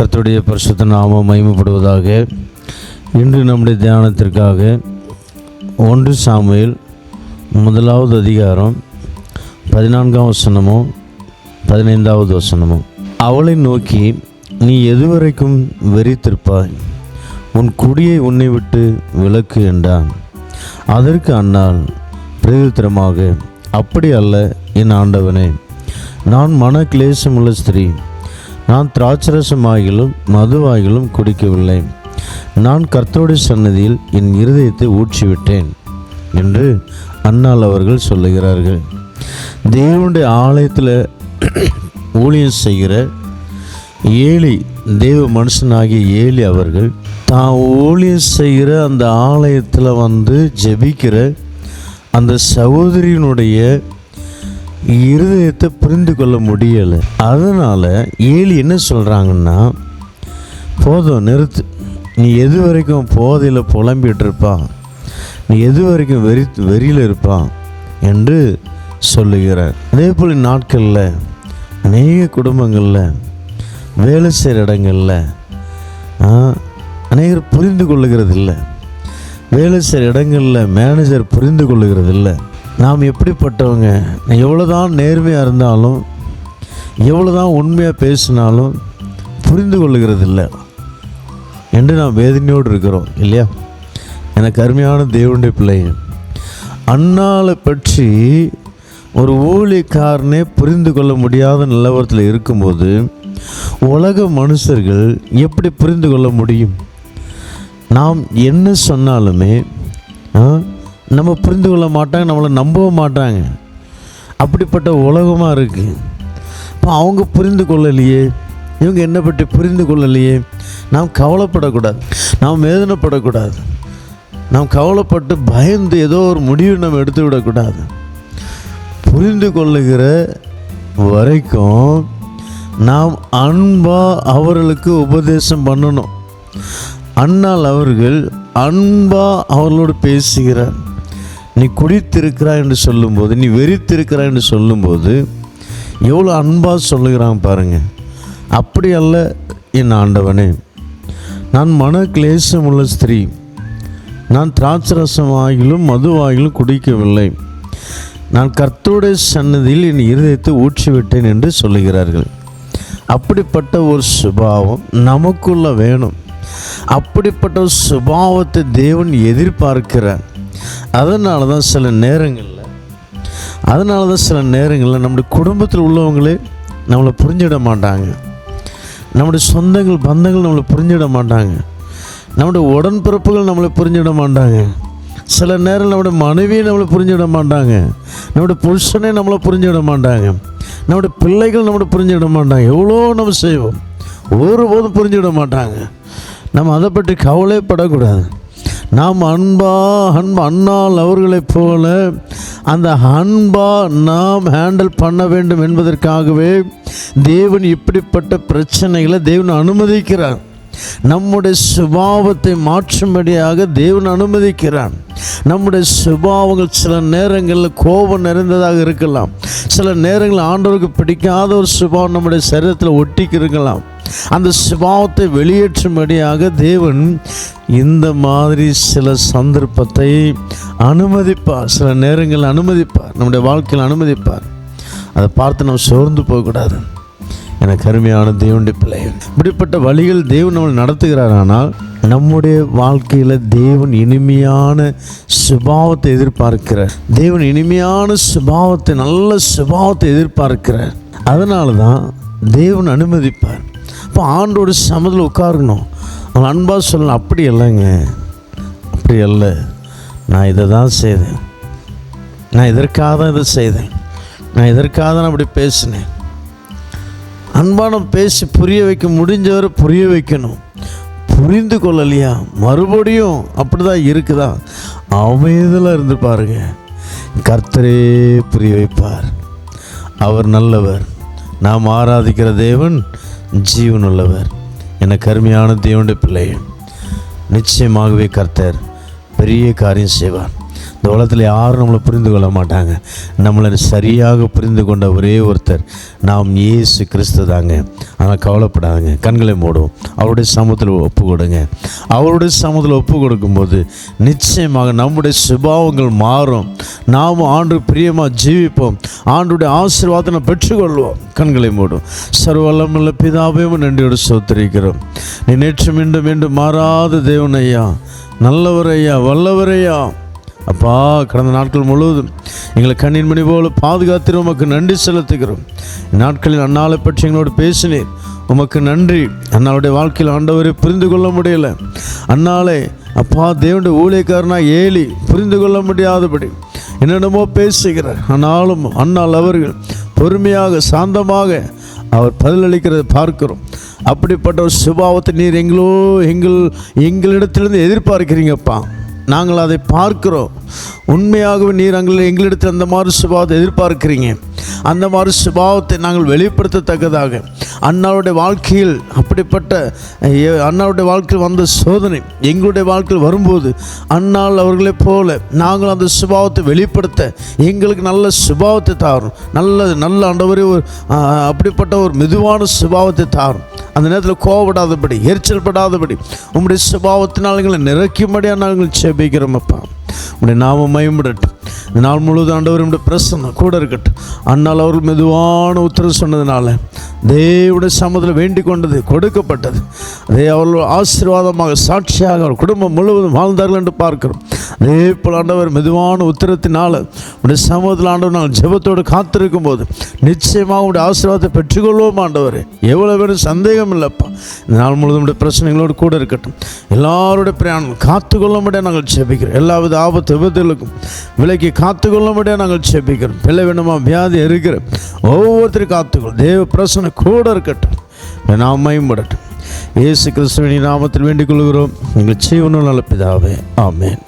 கர்த்தருடைய பரிசுத்த நாமம் மயமப்படுவதாக இன்று நம்முடைய தியானத்திற்காக ஒன்று சாமுவேல் முதலாவது அதிகாரம் பதினான்காம் வசனமும் பதினைந்தாவது வசனமும் அவளை நோக்கி நீ எதுவரைக்கும் வெறித்திருப்பாய்? உன் குடியை உன்னை விட்டு விலக்கு என்றான். அதற்கு அண்ணால் பிரதித்திரமாக அப்படி அல்ல என் ஆண்டவனே. நான் மன கிளேசமுள்ள ஸ்திரீ. நான் திராட்சரசமாகிலும் மதுவாகிலும் குடிக்கவில்லை. நான் கர்த்தருடைய சன்னதியில் என் இருதயத்தை ஊற்றிவிட்டேன் என்று அண்ணால் அவர்கள் சொல்லுகிறார்கள். தேவனுடைய ஆலயத்தில் ஊழியம் செய்கிற ஏழி தேவ மனுஷனாகிய ஏழி அவர்கள் தான் ஊழியம் செய்கிற அந்த ஆலயத்தில் வந்து ஜெபிக்கிற அந்த சகோதரியினுடைய இருதயத்தை புரிந்து கொள்ள முடியலை. அதனால் ஏழு என்ன சொல்கிறாங்கன்னா போதும் நிறுத்து. நீ எது வரைக்கும் போதையில் புலம்பிட்டு இருப்பான் நீ எது வரைக்கும் வெறி வெறியில் இருப்பான் என்று சொல்லுகிறார். அதே போல் நாட்களில் அநேக குடும்பங்களில் வேலை செய்கிற இடங்களில் அநேகர் புரிந்து கொள்ளுகிறது இல்லை வேலை செய்கிற இடங்களில் மேனேஜர் புரிந்து கொள்ளுகிறது இல்லை நாம் எப்படிப்பட்டவங்க? எவ்வளோதான் நேர்மையாக இருந்தாலும் எவ்வளோதான் உண்மையாக பேசினாலும் புரிந்து கொள்ளுகிறது இல்லை என்று நாம் வேதனையோடு இருக்கிறோம் இல்லையா? எனக்கு அருமையான தேவனுடைய பிள்ளைங்க அண்ணாவை பற்றி ஒரு ஊழியக்காரனே புரிந்து கொள்ள முடியாத நிலவரத்தில் இருக்கும்போது உலக மனுஷர்கள் எப்படி புரிந்து கொள்ள முடியும்? நாம் என்ன சொன்னாலுமே நம்ம புரிந்து கொள்ள மாட்டாங்க நம்மளை நம்பவும் மாட்டாங்க. அப்படிப்பட்ட உலகமாக இருக்குது இப்போ அவங்க புரிந்து கொள்ளலையே இவங்க என்ன பற்றி புரிந்து கொள்ளலையே நாம் கவலைப்படக்கூடாது நாம் வேதனைப்படக்கூடாது. நாம் கவலைப்பட்டு பயந்து ஏதோ ஒரு முடிவு நம்ம எடுத்து விடக்கூடாது. புரிந்து கொள்ளுகிற வரைக்கும் நாம் அன்பாக அவர்களுக்கு உபதேசம் பண்ணணும். அண்ணால் அவர்கள் அன்பாக அவர்களோடு பேசுகிறார். நீ குடித்திருக்கிறாய் என்று சொல்லும்போது நீ வெறித்திருக்கிறாய் என்று சொல்லும்போது எவ்வளோ அன்பாக சொல்லுகிறான் பாருங்கள் அப்படி அல்ல என் ஆண்டவனே. நான் மன கிளேசமுள்ள ஸ்திரீ. நான் திராட்சரசமாகிலும் மதுவாகிலும் குடிக்கவில்லை. நான் கர்த்தருடைய சன்னதியில் என் இருதயத்தை ஊற்றிவிட்டேன் என்று சொல்லுகிறார்கள். அப்படிப்பட்ட ஒரு சுபாவம் நமக்குள்ள வேணும். அப்படிப்பட்ட ஒரு சுபாவத்தை தேவன் எதிர்பார்க்கிறார். அதனால தான் சில நேரங்களில் அதனால தான் சில நேரங்களில் நம்முடைய குடும்பத்தில் உள்ளவங்களே நம்மளை புரிஞ்சிட மாட்டாங்க. நம்முடைய சொந்தங்கள் பந்தங்கள் நம்மளை புரிஞ்சிட மாட்டாங்க. நம்முடைய உடன்பிறப்புகள் நம்மளை புரிஞ்சிட மாட்டாங்க. சில நேரம் நம்முடைய மனைவியை நம்மளை புரிஞ்சிட மாட்டாங்க. நம்முடைய புருஷனே நம்மளை புரிஞ்சிட மாட்டாங்க. நம்முடைய பிள்ளைகள் நம்மளை புரிஞ்சிட மாட்டாங்க. எவ்வளோ நம்ம செய்வோம். ஒருபோதும் புரிஞ்சிட மாட்டாங்க. நம்ம அதை பற்றி கவலைப்படக்கூடாது. நாம் அன்பா அன்பு அண்ணால் அவர்களைப் போல அந்த அன்பா நாம் ஹேண்டில் பண்ண வேண்டும் என்பதற்காகவே தேவன் இப்படிப்பட்ட பிரச்சனைகளை தேவன் அனுமதிக்கிறார். நம்முடைய சுபாவத்தை மாற்றும்படியாக தேவன் அனுமதிக்கிறான் நம்முடைய சுபாவங்கள் சில நேரங்களில் கோபம் நிறைந்ததாக இருக்கலாம். சில நேரங்களில் ஆண்டவருக்கு பிடிக்காத ஒரு சுபாவம் நம்முடைய சரீரத்தில் ஒட்டிக்கு இருக்கலாம் அந்த சுபாவத்தை வெளியேற்றும்படியாக தேவன் இந்த மாதிரி சில சந்தர்ப்பத்தை அனுமதிப்பார். சில நேரங்களில் அனுமதிப்பார். நம்முடைய வாழ்க்கையில் அனுமதிப்பார். அதை பார்த்து நம்ம சோர்ந்து போகக்கூடாது. எனக்கு அருமையான தேவனுடைய பிள்ளை. இப்படிப்பட்ட வழிகள் தேவன் நம்மளை நடத்துகிறார் ஆனால் நம்முடைய வாழ்க்கையில் தேவன் இனிமையான சுபாவத்தை எதிர்பார்க்கிறார். தேவன் இனிமையான சுபாவத்தை நல்ல சுபாவத்தை எதிர்பார்க்கிறார். அதனால தான் தேவன் அனுமதிப்பார். அப்போ ஆண்டோட சமதில் உட்காரணும். அவன் அன்பாக சொல்லணும் அப்படி இல்லைங்க. அப்படி இல்லை நான் இதை தான் செய்தேன். நான் இதற்காக தான் இதை செய்தேன்? நான் இதற்காக தான் அப்படி பேசினேன்? அன்பான பேசி புரிய வைக்க முடிஞ்சவரை புரிய வைக்கணும். புரிந்து கொள்ளலையா? மறுபடியும் அப்படிதான் இருக்குதா? அமைதியில் இருந்து பாருங்க. கர்த்தரே புரிய வைப்பார். அவர் நல்லவர். நாம் ஆராதிக்கிற தேவன் ஜீவனுள்ளவர். என கருமையான தேவனுடைய பிள்ளை நிச்சயமாகவே கர்த்தர் பெரிய காரியம் செய்வார். இந்த உலகத்தில் யாரும் நம்மளை புரிந்து கொள்ள மாட்டாங்க. நம்மளை சரியாக புரிந்து கொண்ட ஒரே ஒருத்தர் நாம் இயேசு கிறிஸ்து தாங்க. ஆனால் கவலைப்படாதுங்க. கண்களை மூடும் அவருடைய சமூகத்தில் ஒப்பு கொடுங்க அவருடைய சமூகத்தில் ஒப்பு கொடுக்கும்போது நிச்சயமாக நம்முடைய சுபாவங்கள் மாறும். நாம் ஆண்டு பிரியமாக ஜீவிப்போம். ஆண்டுடைய ஆசீர்வாதனை பெற்றுக்கொள்வோம். கண்களை மூடும் சர்வல்லமுள்ள பிதாவையும் நன்றியோடு சோத்தரிக்கிறோம். நீ நேற்று மீண்டும் மீண்டும் மாறாத தேவன் ஐயா. நல்லவர் ஐயா. அப்பா கடந்த நாட்கள் முழுவதும் எங்களை கண்ணின் மணி போல பாதுகாத்து உமக்கு நன்றி செலுத்துகிறோம். நாட்களில் அண்ணாலை பற்றி எங்களோடு பேசினேன். உமக்கு நன்றி. அண்ணாளுடைய வாழ்க்கையில் ஆண்டவரை புரிந்து கொள்ள முடியல. அண்ணாலே அப்பா தேவனுடைய ஊழியக்காரனா ஏலி புரிந்து கொள்ள முடியாதபடி என்னென்னமோ பேசுகிறார். ஆனாலும் அண்ணால் அவர்கள் பொறுமையாக சாந்தமாக அவர் பதிலளிக்கிறதை பார்க்கிறோம். அப்படிப்பட்ட ஒரு சுபாவத்தை நீர் எங்களோ எங்கள் எங்களிடத்திலிருந்து எதிர்பார்க்கிறீங்கப்பா. நாங்கள் அதை பார்க்கிறோம். உண்மையாகவே நீர் அங்கே எங்களிடத்தில் அந்த மாதிரி சுபாவத்தை எதிர்பார்க்கிறீங்க. அந்த மாதிரி சுபாவத்தை நாங்கள் வெளிப்படுத்தத்தக்கதாக. அண்ணாவுடைய வாழ்க்கையில் அப்படிப்பட்ட அண்ணாவுடைய வாழ்க்கையில் வந்த சோதனை எங்களுடைய வாழ்க்கையில் வரும்போது அண்ணாள் அவர்களைப் போல நாங்கள் அந்த சுபாவத்தை வெளிப்படுத்த எங்களுக்கு நல்ல சுபாவத்தை தாரும். நல்ல நல்ல ஆண்டவரே ஒரு அப்படிப்பட்ட ஒரு மெதுவான சுபாவத்தை தாரும். அந்த நேரத்தில் கோவப்படாதபடி எரிச்சல் படாதபடி உங்களுடைய சுபாவத்தினால் எங்களை நிறைக்கும்படியாக நாங்கள் செபிக்கிறோம் அப்பா. உடைய நாம மயமிடட்டும் இந்த நாள் முழுவதும் ஆண்டவர் உடைய பிரசன்னம் கூட இருக்கட்டும். அன்னால் அவர்கள் மெதுவான உத்தரவு சொன்னதுனால தேவடைய சமத்தில் வேண்டிக் கொண்டது கொடுக்கப்பட்டது. அதே அவர்கள் ஆசீர்வாதமாக சாட்சியாக அவர் குடும்பம் முழுவதும் வாழ்ந்தார்கள் என்று பார்க்கிறோம். அதே போல் ஆண்டவர் மெதுவான உத்தரத்தினால் உடைய சமூகத்தில் ஆண்டவர் நாங்கள் ஜெபத்தோடு காத்திருக்கும் போது நிச்சயமாக உடைய ஆசீர்வாதத்தை பெற்றுக்கொள்வோம் ஆண்டவர். எவ்வளோ பேரும் சந்தேகம் இல்லைப்பா. இந்த நாள் முழுவதும் உடைய பிரச்சனைகளோடு கூட இருக்கட்டும். எல்லாருடைய பிரயாணம் காத்துக்கொள்ள முடியாது நாங்கள் செபிக்கிறோம் எல்லாவித ஆபத்து விபத்துகளுக்கும் விலைக்கு காத்துக்கொள்ள முடியாது நாங்கள் செபிக்கிறோம் பிள்ளை வேணுமா? வியாதி இருக்கிற ஒவ்வொருத்தரும் காத்துக்கொள் தேவ பிரசனை கூட இருக்கட்டும். நாம் படட்டும். இயேசு கிறிஸ்துவின் நாமத்தில் வேண்டிக் கொள்கிறோம். எங்கள் ஜீவனும் நல்ல பிதாவே. ஆமென்.